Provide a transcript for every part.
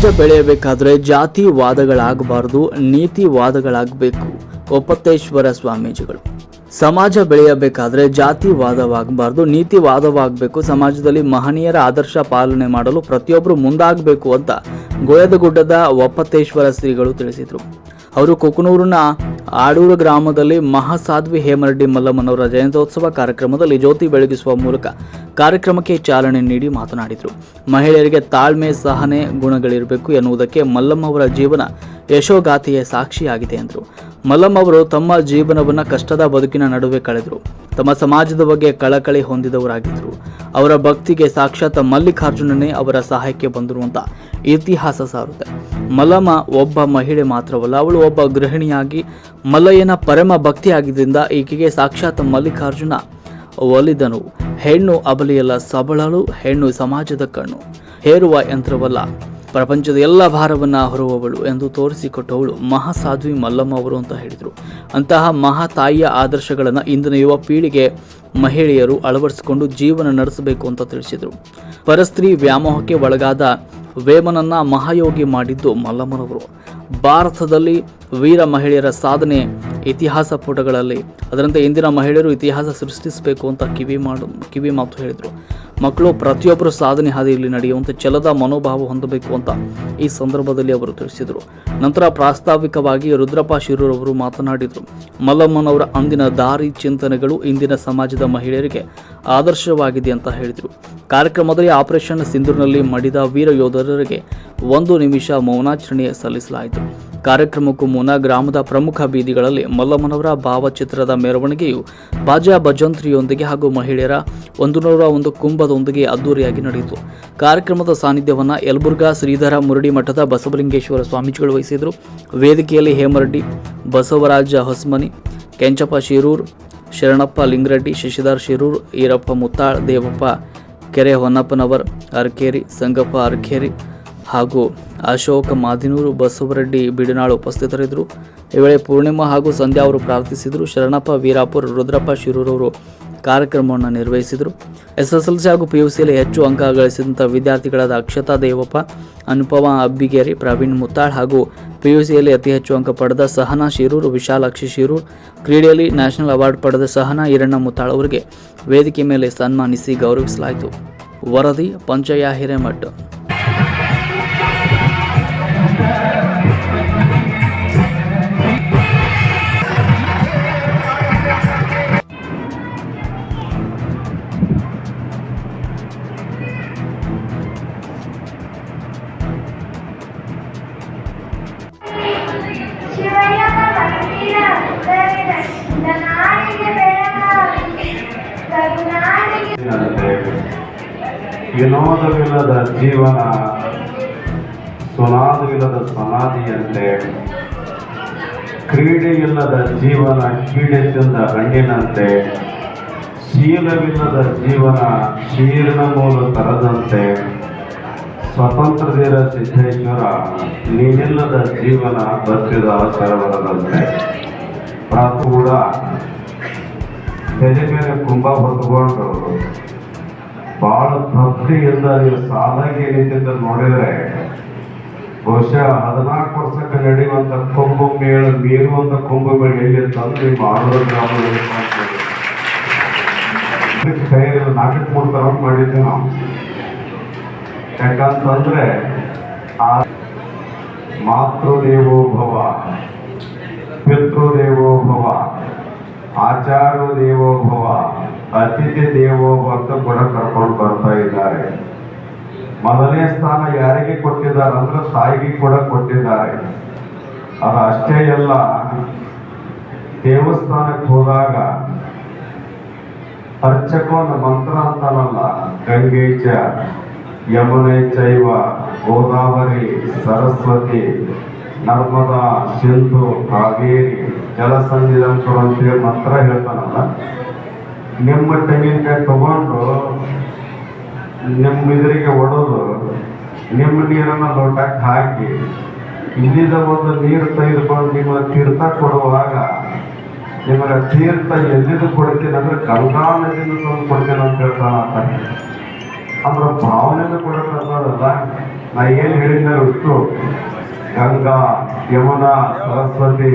ಸಮಾಜ ಬೆಳೆಯಬೇಕಾದ್ರೆ ಜಾತಿ ವಾದಗಳಾಗಬಾರದು ನೀತಿ ವಾದಗಳಾಗಬೇಕು ಒಪ್ಪತ್ತೇಶ್ವರ ಸ್ವಾಮೀಜಿಗಳು. ಸಮಾಜ ಬೆಳೆಯಬೇಕಾದ್ರೆ ಜಾತಿ ವಾದವಾಗಬಾರ್ದು ನೀತಿ ವಾದವಾಗಬೇಕು ಸಮಾಜದಲ್ಲಿ ಮಹನೀಯರ ಆದರ್ಶ ಪಾಲನೆ ಮಾಡಲು ಪ್ರತಿಯೊಬ್ಬರು ಮುಂದಾಗಬೇಕು ಅಂತ ಗೋಯದಗುಡ್ಡದ ಒಪ್ಪತ್ತೇಶ್ವರ ಶ್ರೀಗಳು ತಿಳಿಸಿದರು. ಅವರು ಕೊಕನೂರಿನ ಆಡೂರು ಗ್ರಾಮದಲ್ಲಿ ಮಹಾಸಾಧ್ವಿ ಹೇಮರೆಡ್ಡಿ ಮಲ್ಲಮ್ಮನವರ ಜಯಂತ್ಯೋತ್ಸವ ಕಾರ್ಯಕ್ರಮದಲ್ಲಿ ಜ್ಯೋತಿ ಬೆಳಗಿಸುವ ಮೂಲಕ ಕಾರ್ಯಕ್ರಮಕ್ಕೆ ಚಾಲನೆ ನೀಡಿ ಮಾತನಾಡಿದರು. ಮಹಿಳೆಯರಿಗೆ ತಾಳ್ಮೆ, ಸಹನೆ, ಗುಣಗಳಿರಬೇಕು ಎನ್ನುವುದಕ್ಕೆ ಮಲ್ಲಮ್ಮ ಅವರ ಜೀವನ ಯಶೋಗಾಥೆಯ ಸಾಕ್ಷಿಯಾಗಿದೆ ಎಂದರು. ಮಲ್ಲಮ್ಮ ಅವರು ತಮ್ಮ ಜೀವನವನ್ನು ಕಷ್ಟದ ಬದುಕಿನ ನಡುವೆ ಕಳೆದರು. ತಮ್ಮ ಸಮಾಜದ ಬಗ್ಗೆ ಕಳಕಳಿ ಹೊಂದಿದವರಾಗಿದ್ದರು. ಅವರ ಭಕ್ತಿಗೆ ಸಾಕ್ಷಾತ್ ಮಲ್ಲಿಕಾರ್ಜುನನೇ ಅವರ ಸಹಾಯಕ್ಕೆ ಬಂದರು ಅಂತ ಇತಿಹಾಸ ಸಾರುತ್ತೆ. ಮಲ್ಲಮ್ಮ ಒಬ್ಬ ಮಹಿಳೆ ಮಾತ್ರವಲ್ಲ, ಅವಳು ಒಬ್ಬ ಗೃಹಿಣಿಯಾಗಿ ಮಲಯ್ಯನ ಪರಮ ಭಕ್ತಿಯಾಗಿದ್ದರಿಂದ ಈಕೆಗೆ ಸಾಕ್ಷಾತ್ ಮಲ್ಲಿಕಾರ್ಜುನ ಒಲಿದನು. ಹೆಣ್ಣು ಅಬಲಿಯಲ್ಲ, ಸಬಳಳು ಹೆಣ್ಣು ಸಮಾಜದ ಕಣ್ಣು. ಹೇರುವ ಯಂತ್ರವಲ್ಲ, ಪ್ರಪಂಚದ ಎಲ್ಲ ಭಾರವನ್ನ ಹೊರುವವಳು ಎಂದು ತೋರಿಸಿಕೊಟ್ಟವಳು ಮಹಾಸಾಧ್ವಿ ಮಲ್ಲಮ್ಮ ಅವರು ಅಂತ ಹೇಳಿದರು. ಅಂತಹ ಮಹಾತಾಯಿಯ ಆದರ್ಶಗಳನ್ನು ಇಂದಿನ ಯುವ ಪೀಳಿಗೆ ಮಹಿಳೆಯರು ಅಳವಡಿಸಿಕೊಂಡು ಜೀವನ ನಡೆಸಬೇಕು ಅಂತ ತಿಳಿಸಿದರು. ಪರಸ್ತ್ರೀ ವ್ಯಾಮೋಹಕ್ಕೆ ಒಳಗಾದ ವೇಮನನ್ನ ಮಹಾಯೋಗಿ ಮಾಡಿದ್ದು ಮಲ್ಲಮ್ಮನವರು. ಭಾರತದಲ್ಲಿ ವೀರ ಮಹಿಳೆಯರ ಸಾಧನೆ ಇತಿಹಾಸ ಪುಟಗಳಲ್ಲಿ. ಅದರಂತೆ ಇಂದಿನ ಮಹಿಳೆಯರು ಇತಿಹಾಸ ಸೃಷ್ಟಿಸಬೇಕು ಅಂತ ಕಿವಿ ಮಾಡು, ಕಿವಿ ಮಾತು ಹೇಳಿದರು. ಮಕ್ಕಳು ಪ್ರತಿಯೊಬ್ಬರು ಸಾಧನೆ ಹಾದಿಯಲ್ಲಿ ನಡೆಯುವಂತೆ ಛಲದ ಮನೋಭಾವ ಹೊಂದಬೇಕು ಅಂತ ಈ ಸಂದರ್ಭದಲ್ಲಿ ಅವರು ತಿಳಿಸಿದರು. ನಂತರ ಪ್ರಾಸ್ತಾವಿಕವಾಗಿ ರುದ್ರಪ್ಪ ಶಿರೂರವರು ಮಾತನಾಡಿದರು. ಮಲ್ಲಮ್ಮನವರ ಅಂದಿನ ದಾರಿ ಚಿಂತನೆಗಳು ಇಂದಿನ ಸಮಾಜದ ಮಹಿಳೆಯರಿಗೆ ಆದರ್ಶವಾಗಿದೆ ಅಂತ ಹೇಳಿದರು. ಕಾರ್ಯಕ್ರಮದಲ್ಲಿ ಆಪರೇಷನ್ ಸಿಂಧೂರಿನಲ್ಲಿ ಮಡಿದ ವೀರ ಯೋಧರಿಗೆ ಒಂದು ನಿಮಿಷ ಮೌನಾಚರಣೆ ಸಲ್ಲಿಸಲಾಯಿತು. ಕಾರ್ಯಕ್ರಮಕ್ಕೂ ಮುನ್ನ ಗ್ರಾಮದ ಪ್ರಮುಖ ಬೀದಿಗಳಲ್ಲಿ ಮಲ್ಲಮ್ಮನವರ ಭಾವಚಿತ್ರದ ಮೆರವಣಿಗೆಯು ಬಾಜಾ ಭಜಂತ್ರಿಯೊಂದಿಗೆ ಹಾಗೂ ಮಹಿಳೆಯರ ಒಂದು ನೂರ ಒಂದು ಕುಂಭದೊಂದಿಗೆ ಅದ್ದೂರಿಯಾಗಿ ನಡೆಯಿತು. ಕಾರ್ಯಕ್ರಮದ ಸಾನ್ನಿಧ್ಯವನ್ನು ಯಲಬುರ್ಗಾ ಶ್ರೀಧರ ಮುರಡಿ ಮಠದ ಬಸವಲಿಂಗೇಶ್ವರ ಸ್ವಾಮೀಜಿಗಳು ವಹಿಸಿದರು. ವೇದಿಕೆಯಲ್ಲಿ ಹೇಮರಡ್ಡಿ, ಬಸವರಾಜ ಹೊಸ್ಮನಿ, ಕೆಂಚಪ್ಪ ಶಿರೂರ್ ಶರಣಪ್ಪ ಲಿಂಗರೆಡ್ಡಿ ಶಶಿಧರ್ ಶಿರೂರ್ ಈರಪ್ಪ ಮುತ್ತಾಳ್ ದೇವಪ್ಪ ಕೆರೆ ಹೊನ್ನಪ್ಪನವರ್ ಅರ್ಕೇರಿ ಸಂಗಪ್ಪ ಅರ್ಕೇರಿ ಹಾಗೂ ಅಶೋಕ ಮಾದಿನೂರು, ಬಸವರೆಡ್ಡಿ, ಬಿಡನಾಳ್ ಉಪಸ್ಥಿತರಿದ್ದರು. ಈ ವೇಳೆ ಪೂರ್ಣಿಮಾ ಹಾಗೂ ಸಂಧ್ಯಾ ಅವರು ಪ್ರಾರ್ಥಿಸಿದರು. ಶರಣಪ್ಪ, ವೀರಾಪುರ, ರುದ್ರಪ್ಪ, ಶಿರೂರವರು ಕಾರ್ಯಕ್ರಮವನ್ನು ನಿರ್ವಹಿಸಿದರು. ಎಸ್ಎಸ್ಎಲ್ಸಿ ಹಾಗೂ ಪಿಯುಸಿಯಲ್ಲಿ ಹೆಚ್ಚು ಅಂಕ ಗಳಿಸಿದಂಥ ವಿದ್ಯಾರ್ಥಿಗಳಾದ ಅಕ್ಷತಾ ದೇವಪ್ಪ, ಅನುಪಮ ಅಬ್ಬಿಗೇರಿ, ಪ್ರವೀಣ್ ಮುತ್ತಾಳ್ ಹಾಗೂ ಪಿಯುಸಿಯಲ್ಲಿ ಅತಿ ಹೆಚ್ಚು ಅಂಕ ಪಡೆದ ಸಹನಾ ಶಿರೂರು, ವಿಶಾಲಾಕ್ಷಿ ಶಿರೂರ್, ಕ್ರೀಡೆಯಲ್ಲಿ ನ್ಯಾಷನಲ್ ಅವಾರ್ಡ್ ಪಡೆದ ಸಹನಾ ಈರಣ್ಣ ಮುತ್ತಾಳ್ ಅವರಿಗೆ ವೇದಿಕೆ ಮೇಲೆ ಸನ್ಮಾನಿಸಿ ಗೌರವಿಸಲಾಯಿತು. ವರದಿ ಪಂಚಯ ಹಿರೇಮಠ್. ವಿನೋದವಿಲ್ಲದ ಜೀವನ, ಸುನಾದವಿಲ್ಲದ ಸಮಾಧಿಯಂತೆ, ಕ್ರೀಡೆಯಿಲ್ಲದ ಜೀವನ ಕ್ರೀಡೆಯಿಂದ ಹಣ್ಣಿನಂತೆ, ಶೀಲವಿಲ್ಲದ ಜೀವನ ಶೀರ್ಣ ಮೂಲ ತರದಂತೆ ಸ್ವತಂತ್ರದಿರ ಸಿದ್ದೇಶ್ವರ ನೀನಿಲ್ಲದ ಜೀವನ ಬತ್ತಿದ ಸರವರದಂತೆ ಕೂಡ ತಲೆ ಮೇಲೆ ಕುಂಭ ಹೊತ್ಕೊಂಡು ಬಹಳ ಭಕ್ತಿಯಿಂದ ನೀವು ಸಾಲಾಗಿ ನಿಂತಿದ್ದ ನೋಡಿದ್ರೆ ಬಹುಶಃ ಹದಿನಾಲ್ಕು ವರ್ಷಕ್ಕೆ ನಡೆಯುವಂತ ಕುಂಭ ಮೇಳ, ಮೀರುವಂತ ಕುಂಭ ಮೇಳ ಎಲ್ಲಿ ತಂದು ನಿಮ್ಮ ಆಡೂರು ಗ್ರಾಮದಲ್ಲಿ ಕೈಯಲ್ಲಿ ನಾಟಕ ಮಾಡ್ತಾರ ಅಂತ ಮಾಡಿದ್ವಿ ನಾವು. ಯಾಕಂತಂದ್ರೆ ಆ ಮಾತೃದೇವೋ ಭವ, ಪಿತೃದೇವ ಆಚಾರ್ಯ ದೇವೋಭವ ಅತಿಥಿ ದೇವೋಭವ ಅಂತ ಕೂಡ ಕರ್ಕೊಂಡು ಬರ್ತಾ ಇದ್ದಾರೆ. ಮೊದಲನೇ ಸ್ಥಾನ ಯಾರಿಗೆ ಕೊಟ್ಟಿದ್ದಾರೆ ಅಂದ್ರೆ ಸಾಯಿಗೆ ಕೂಡ ಕೊಟ್ಟಿದ್ದಾರೆ. ಅದು ಅಷ್ಟೇ ಅಲ್ಲ, ದೇವಸ್ಥಾನಕ್ಕೆ ಹೋದಾಗ ಅರ್ಚಕೊಂದು ಮಂತ್ರ ಅಂತಾನಲ್ಲ, ಗಂಗೆ ಚ, ಯಮುನೆ ಚೈವ, ಗೋದಾವರಿ, ಸರಸ್ವತಿ, ನರ್ಮದಾ, ಸಿಂಧು, ಕಾವೇರಿ. ಜಲಸಂಧಿದಂ ಅಂತೇಳಿ ಮಾತ್ರ ಹೇಳ್ತಾನಲ್ಲ. ನಿಮ್ಮ ತೆಂಗಿನಕಾಯಿ ತಗೊಂಡು ನಿಮ್ಮ ಎದುರಿಗೆ ಒಡೋದು ನಿಮ್ಮ ನೀರನ್ನು ಲೋಟಕ್ಕೆ ಹಾಕಿ, ಇಲ್ಲಿದ ಒಂದು ನೀರು ತೆಗೆದುಕೊಂಡು ನಿಮ್ಮ ತೀರ್ಥ ಕೊಡುವಾಗ, ನಿಮಗೆ ತೀರ್ಥ ಎಲ್ಲಿದು ಕೊಡ್ತೀನಿ ಅಂದ್ರೆ ಗಂಗಾ ನದಿಯಿಂದ ತಂದು ಕೊಡ್ತೀನಿ ಅಂತ ಹೇಳ್ತಾನ ಅಂದ್ರೆ ಭಾವನೆಯಿಂದ ಕೊಡೋದಲ್ಲ ನಾ ಏನು ಹೇಳಿದ್ದೆ ಅಷ್ಟು ಗಂಗಾ. ಯಮುನಾ ಸರಸ್ವತಿ,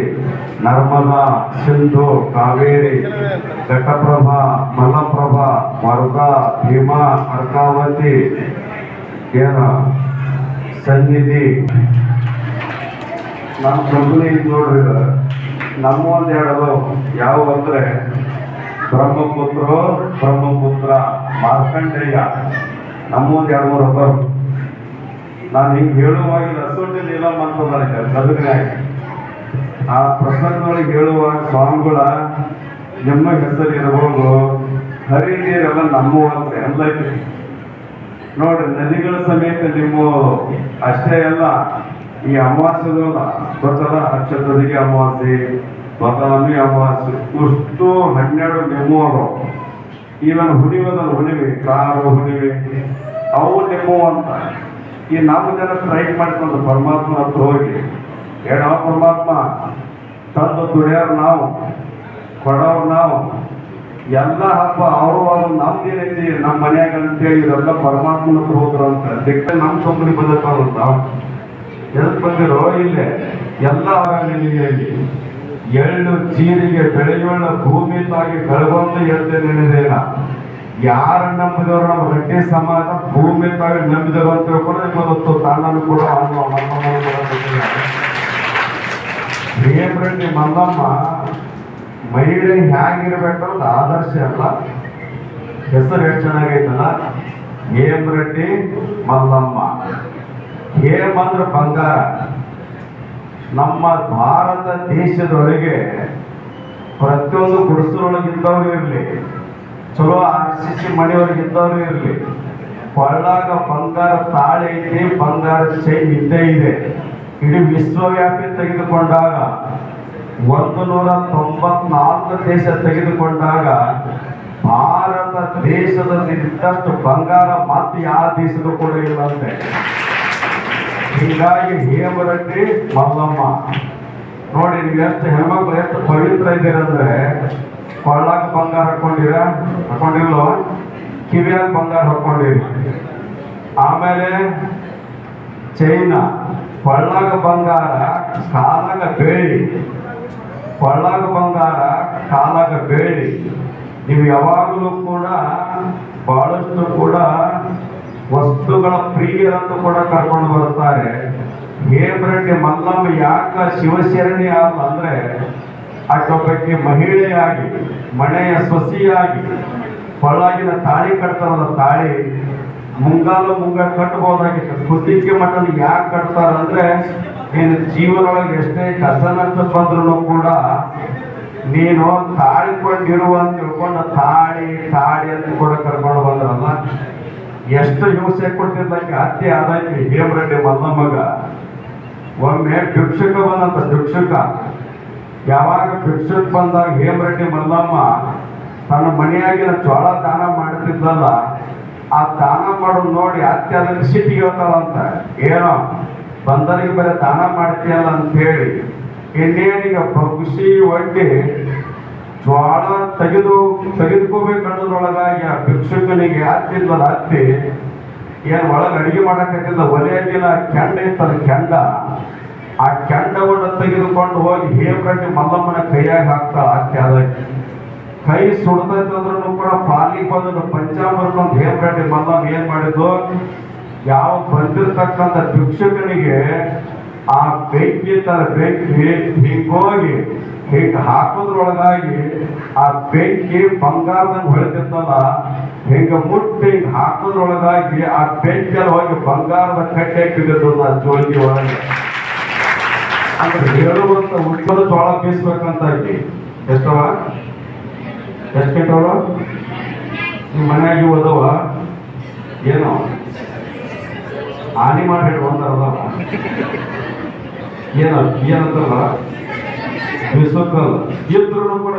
ನರ್ಮದಾ ಸಿಂಧು ಕಾವೇರಿ ಘಟಪ್ರಭಾ ಮಲಪ್ರಭಾ ಮರುಗಾ, ಭೀಮಾ, ಅರ್ಕಾವತಿ, ಏನ ಸನ್ನಿಧಿ. ನಮ್ಮ ಕಂಪನಿ ನೋಡ್ರಿ. ನಮ್ಮ ಒಂದು ಎರಡು ಯಾವ ಅಂದ್ರೆ ಬ್ರಹ್ಮಪುತ್ರ ಬ್ರಹ್ಮಪುತ್ರ, ಮಾರ್ಕಂಡೇಯ. ನಮ್ಮ ಒಂದು ಎರಡು ಮೂರು ನಾನು ಹಿಂಗೆ ಹೇಳುವಾಗ ನೀಲಮ್ಮ ಅಂತ ನನಗೆ ಗದಗ್ನಾಗ ಆ ಪ್ರಸಂಗಗಳಿಗೆ ಹೇಳುವ ಸ್ವಾಮಿಗಳ ನಿಮ್ಮ ಹೆಸರು ಇರಬಹುದು ಹರಿ ನೀರೆಲ್ಲ ನಮ್ಮ ಅಂತ ಎಲ್ಲ ನೋಡ್ರಿ, ನದಿಗಳ ಸಮೇತ ನಿಮ್ಮ ಅಷ್ಟೇ ಅಲ್ಲ, ಈ ಅಮಾವಾಸ್ಯದ ಗೊತ್ತಲ್ಲ ಅಕ್ಷತದಿಗೆ ಅಮಾವಾಸ್ಯೆ ಬದಾಮಿ ಅಮಾವಾಸ್ಯೆ, ಇಷ್ಟು ಹನ್ನೆರಡು ನಿಮ್ಮವರು ಈವನ್ ಹುಣಿವದಲ್ಲ ಹುಣಿವೆ, ಕಾರು ಹುಣಿವೆ, ಅವು ನಿಮ್ಮ ಅಂತ. ಈ ನಾಲ್ಕು ಜನ ಸ್ಟ್ರೈಕ್ ಮಾಡಿಕೊಂಡು ಪರಮಾತ್ಮ ಹತ್ರ ಹೋಗಿ ಏನ ಪರಮಾತ್ಮ, ತಂದು ದುಡಿಯೋರು ನಾವು, ಕೊಡೋರು ನಾವು, ಎಲ್ಲ ಹಬ್ಬ ಅವರು ಅದು ನಮ್ದೇನೈತಿ ನಮ್ಮ ಮನ್ಯಾಗ ಅಂತೇಳಿ ಇವರೆಲ್ಲ ಪರಮಾತ್ಮನ ಹತ್ರ ಹೋದ್ರು ಅಂತ ದಿಕ್ಕ ನಮ್ಮ ಕಂಪನಿ ಬಂದವರು ನಾವು ಎದಕ್ಕೆ ಬಂದಿರೋ ಇಲ್ಲೇ, ಎಲ್ಲ ನಿನಗೆ ಎಳ್ಳು, ಚೀರಿಗೆ ಬೆಳೆಯೋಣ ಭೂಮಿ ತಾಗಿ ಕಳಗೊಂದು ಹೇಳ್ತೇನೆ ನೆನೆದೇನ ಯಾರ ನಂಬಿದವರು ನಮ್ಮ ಗಟ್ಟಿ ಸಮಾಜ ಭೂಮಿ ತಾಗಿ ನಂಬಿದವರು ಅಂತ ತಿಳ್ಕೊಂಡು ನಿಮ್ಮದೊತ್ತು ತಣ್ಣನ್ನು ಕೂಡ ಅನ್ನೋ ಕೂಡ ಮಲ್ಲಮ್ಮ, ಮಹಿಳೆ ಹೇಗಿರ್ಬೇಕಂತ ಆದರ್ಶ ಅಲ್ಲ. ಹೆಸರು ಎಷ್ಟು ಚೆನ್ನಾಗೈತಲ್ಲ. ಹೇಮರೆಡ್ಡಿ ಮಲ್ಲಮ್ಮ. ಹೇಮ್ ಅಂದ್ರೆ ಬಂಗಾರ. ನಮ್ಮ ಭಾರತ ದೇಶದೊಳಗೆ ಪ್ರತಿಯೊಂದು ಗುಡಿಸಲೊಳಗೆ ಇದ್ದವರು ಇರಲಿ. ಚಲೋ ಸಿ ಸಿ ಮನೆಯೊಳಗೆ ಇದ್ದವರು ಇರಲಿ. ಕೊಳ್ಳಾಗ ಬಂಗಾರ ತಾಳೆ ಐತಿ ಬಂಗಾರ ಚೈನ್ ಇದ್ದೇ ಇದೆ. ಇಡೀ ವಿಶ್ವವ್ಯಾಪಿ ತೆಗೆದುಕೊಂಡಾಗ ಒಂದು ನೂರ ತೊಂಬತ್ನಾಲ್ಕು ದೇಶ ತೆಗೆದುಕೊಂಡಾಗ, ಭಾರತ ದೇಶದಲ್ಲಿ ಇದ್ದಷ್ಟು ಬಂಗಾರ ಮತ್ತೆ ಯಾವ ದೇಶದ ಕೂಡ ಇಲ್ಲಂತೆ ಹೀಗಾಗಿ ಹೇಮರೆಡ್ಡಿ, ಮಲ್ಲಮ್ಮ, ನೋಡಿ ನೀವು ಎಷ್ಟು ಹೆಣ್ಮಕ್ಳು, ಎಷ್ಟು ಪವಿತ್ರ ಇದ್ದೀರಂದ್ರೆ ಕೊಳ್ಳಾಗ ಬಂಗಾರ ಹಾಕೊಂಡಿರ? ಹಾಕೊಂಡಿಲ್ವ? ಕಿವಿಯಾಗ ಬಂಗಾರ ಹಾಕೊಂಡಿರಿ. ಆಮೇಲೆ ಚೈನಾ. ಕೊಳ್ಳಾಗ ಬಂಗಾರ ಕಾಲಾಗ ಬೇಳಿ ಕೊಳ್ಳಾಗ ಬಂಗಾರ ಕಾಲಾಗ ಬೇಳಿ ನೀವು ಯಾವಾಗಲೂ ಕೂಡ ಬಹಳಷ್ಟು ಕೂಡ ವಸ್ತುಗಳ ಪ್ರಿಯರಂತ ಕೂಡ ಕರ್ಕೊಂಡು ಬರುತ್ತಾರೆ. ಹೇಮರೆಡ್ಡಿ ಮಲ್ಲಮ್ಮ ಯಾಕ ಶಿವಶರಣಿ ಅಲ್ಲ ಅಂದ್ರೆ ಆಕೆ ಮಹಿಳೆಯಾಗಿ, ಮನೆಯ ಸೊಸಿಯಾಗಿ ಪಳ್ಳಾಗಿನ ತಾಳಿ ಕಟ್ತಾರಲ್ಲ ತಾಳಿ ಮುಂಗಾಲು ಮುಂಗಾಲು ಕಟ್ಟಬಹುದಾಗಿತ್ತು ಕುತ್ತಿಗೆ ಮಟ್ಟನ ಯಾಕೆ ಕಟ್ತಾರಂದ್ರೆ ನೀನು ಜೀವನೊಳಗೆ ಎಷ್ಟೇ ಕಷ್ಟ ನಷ್ಟ ಬಂದ್ರು ಕೂಡ ನೀನು ತಾಳಿಕೊಂಡಿರುವ ಅಂತ ತಿಳ್ಕೊಂಡು ತಾಳಿ ತಾಳಿ ಅಂತ ಕೂಡ ಕರ್ಕೊಂಡು ಬಂದ್ರಲ್ಲ. ಎಷ್ಟು ಹಿಂಸೆ ಕೊಡ್ತಿದ್ದಕ್ಕೆ ಅತ್ತೆ ಆದಾಯ್ತು ಹೇಮರೆಡ್ಡಿ ಮಲ್ಲಮ್ಮಗ. ಒಮ್ಮೆ ಭಿಕ್ಷುಕ ಬಂದಂತ ಭಿಕ್ಷುಕ ಯಾವಾಗ ಫಿಕ್ಸ್ಡ್ ಬಂದಾಗ ಹೇಮರೆಡ್ಡಿ ಮಲ್ಲಮ್ಮ ತನ್ನ ಮನೆಯಾಗಿನ ಜೋಳ ದಾನ ಮಾಡುತ್ತಿದ್ದಲ್ಲ ಆ ದಾನ ಮಾಡೋದು ನೋಡಿ ಅತ್ತೆ ಅದಕ್ಕೆ ಸಿಟ್ಟಿಗೆ ಹೇಳ್ತಾಳಂತ. ಏನೋ, ಬಂದರಿಗೆ ಬರೀ ದಾನ ಮಾಡ್ತೀಯಲ್ಲ ಅಂತ ಹೇಳಿ ಇನ್ನೇನಿಗೆ ಬಗ್ಗಿಸಿ ಒಡ್ಡಿ ಜ್ವಾಳ ತೆಗೆದು ತೆಗೆದುಕೋಬೇಕನ್ನೋದ್ರೊಳಗಾಗಿ ಆ ಭಿಕ್ಷುಕನಿಗೆ ಹತ್ತಿದ್ವಲ್ಲ ಹತ್ತಿ ಏನು ಒಳಗೆ ಅಡಿಗೆ ಮಾಡೋಕ್ಕಾಗಿಲ್ಲ ಒಲೆಯಾಗಿಲ್ಲ ಕೆಂಡ ಇತ್ತದ ಕೆಂಡ ಆ ಕೆಂಡವನ್ನು ತೆಗೆದುಕೊಂಡು ಹೋಗಿ ಹೇಮರೆಡ್ಡಿ ಮಲ್ಲಮ್ಮನ ಕೈಯಾಗ ಹಾಕ್ತಾ ಆಕೆ ಅದಕ್ಕೆ ಕೈ ಸುಡ್ತೈತಂದ್ರೂ ಕೂಡ ಪಾಲಿಗೆ ಪದದ ಪಂಚಾಮೃತ ಹೇಮರೆಡ್ಡಿ ಮಲ್ಲಮ್ಮ ಏನ್ ಮಾಡಿದ್ದು? ಯಾವ ಬಂದಿರತಕ್ಕಂಥ ಭಿಕ್ಷುಕನಿಗೆ ಆ ಬೆಂಕಿ ತರ ಬೆಂಕಿ ಹಿಂಗೋಗಿ ಹಿಂಗೆ ಹಾಕೋದ್ರೊಳಗಾಗಿ ಆ ಬೆಂಕಿ ಬಂಗಾರದಂಗೆ ಹೊಳೆದಿತ್ತಲ್ಲ, ಹಿಂಗೆ ಮುಟ್ಟಿ ಹಿಂಗೆ ಹಾಕೋದ್ರೊಳಗಾಗಿ ಆ ಬೆಂಕಿಯಲ್ಲಿ ಹೋಗಿ ಬಂಗಾರದ ಕಟ್ಟೆ ಬಿದ್ದಿದ್ದು ಜೋಗಿ ಒಳಗೆ. ಅಂದ್ರೆ ಹೇಳುವಂತ ಉಳಿದ ಜೋಳ ಬೀಸ್ಬೇಕಂತ ಆಕಿ ಎಷ್ಟವ ಎಷ್ಟು ಕೆಟ್ಟವಳು ನಿಮ್ಮ ಮನೆಯಾಗಿ ಓದವ ಏನೋ ಹಾನಿ ಮಾಡಿ ಹೇಳಿ ಒಂದರಲ್ಲ ಏನೋ ಏನಂತಾರಲ್ಲ ಬಿಸುಕಲ್ಲ ಇದ್ರು ಕೂಡ